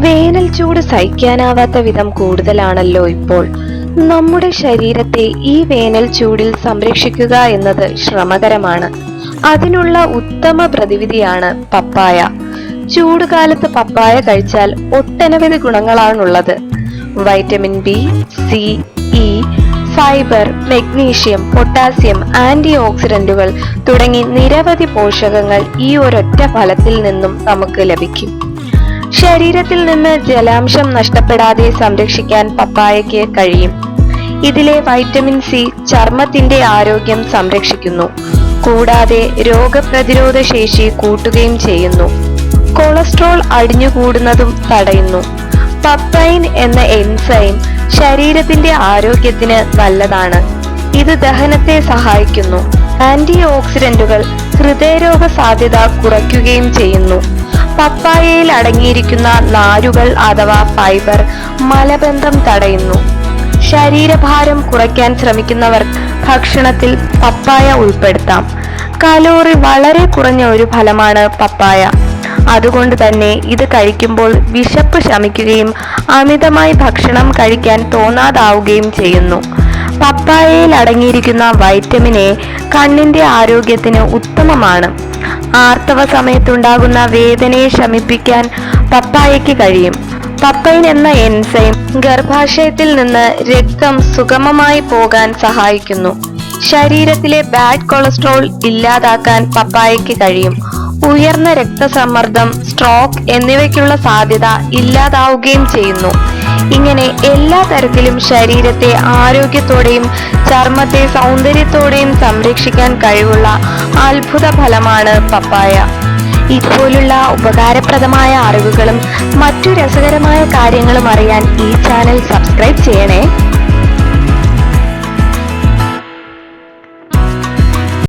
വേനൽ ചൂട് സഹിക്കാനാവാത്ത വിധം കൂടുതലാണല്ലോ ഇപ്പോൾ. നമ്മുടെ ശരീരത്തെ ഈ വേനൽ ചൂടിൽ സംരക്ഷിക്കുക എന്നത് ശ്രമകരമാണ്. അതിനുള്ള ഉത്തമ പ്രതിവിധിയാണ് പപ്പായ. ചൂടുകാലത്ത് പപ്പായ കഴിച്ചാൽ ഒട്ടനവധി ഗുണങ്ങളാണുള്ളത്. Vitamin B C E fibre magnesium potassium anti ഓക്സിഡന്റുകൾ തുടങ്ങി നിരവധി പോഷകങ്ങൾ ഈ ഒരൊറ്റ ഫലത്തിൽ നിന്നും നമുക്ക് ലഭിക്കും. ശരീരത്തിൽ നിന്ന് ജലാംശം നഷ്ടപ്പെടാതെ സംരക്ഷിക്കാൻ പപ്പായയ്ക്ക് കഴിയും. ഇതിലെ വൈറ്റമിൻ സി ചർമ്മത്തിന്റെ ആരോഗ്യം സംരക്ഷിക്കുന്നു. കൂടാതെ രോഗപ്രതിരോധ ശേഷി കൂട്ടുകയും ചെയ്യുന്നു. കൊളസ്ട്രോൾ അടിഞ്ഞുകൂടുന്നതും തടയുന്നു. പപ്പൈൻ എന്ന എൻസൈം ശരീരത്തിന്റെ ആരോഗ്യത്തിന് നല്ലതാണ്. ഇത് ദഹനത്തെ സഹായിക്കുന്നു. ആന്റി ഓക്സിഡന്റുകൾ ഹൃദയരോഗ സാധ്യത കുറയ്ക്കുകയും ചെയ്യുന്നു. പപ്പായയിൽ അടങ്ങിയിരിക്കുന്ന നാരുകൾ അഥവാ ഫൈബർ മലബന്ധം തടയുന്നു. ശരീരഭാരം കുറയ്ക്കാൻ ശ്രമിക്കുന്നവർ ഭക്ഷണത്തിൽ പപ്പായ ഉൾപ്പെടുത്താം. കലോറി വളരെ കുറഞ്ഞ ഒരു ഫലമാണ് പപ്പായ. അതുകൊണ്ട് തന്നെ ഇത് കഴിക്കുമ്പോൾ വിശപ്പ് ശമിക്കുകയും അമിതമായി ഭക്ഷണം കഴിക്കാൻ തോന്നാതാവുകയും ചെയ്യുന്നു. പപ്പായയിൽ അടങ്ങിയിരിക്കുന്ന വൈറ്റമിൻ എ കണ്ണിന്റെ ആരോഗ്യത്തിന് ഉത്തമമാണ്. ആർത്തവ സമയത്തുണ്ടാകുന്ന വേദനയെ ശമിപ്പിക്കാൻ പപ്പായയ്ക്ക് കഴിയും. പപ്പൈൻ എന്ന എൻസൈം ഗർഭാശയത്തിൽ നിന്ന് രക്തം സുഗമമായി പോകാൻ സഹായിക്കുന്നു. ശരീരത്തിലെ ബാഡ് കൊളസ്ട്രോൾ ഇല്ലാതാക്കാൻ പപ്പായയ്ക്ക് കഴിയും. ഉയർന്ന രക്തസമ്മർദ്ദം സ്ട്രോക്ക് എന്നിവയ്ക്കുള്ള സാധ്യത ഇല്ലാതാവുകയും ചെയ്യുന്നു. ഇങ്ങനെ എല്ലാ തരത്തിലും ശരീരത്തെ ആരോഗ്യത്തോടെയും ചർമ്മത്തെ സൗന്ദര്യത്തോടെയും സംരക്ഷിക്കാൻ കഴിവുള്ള അത്ഭുത ഫലമാണ് പപ്പായ. ഇതുപോലുള്ള ഉപകാരപ്രദമായ അറിവുകളും മറ്റു രസകരമായ കാര്യങ്ങളും അറിയാൻ ഈ ചാനൽ സബ്സ്ക്രൈബ് ചെയ്യണേ.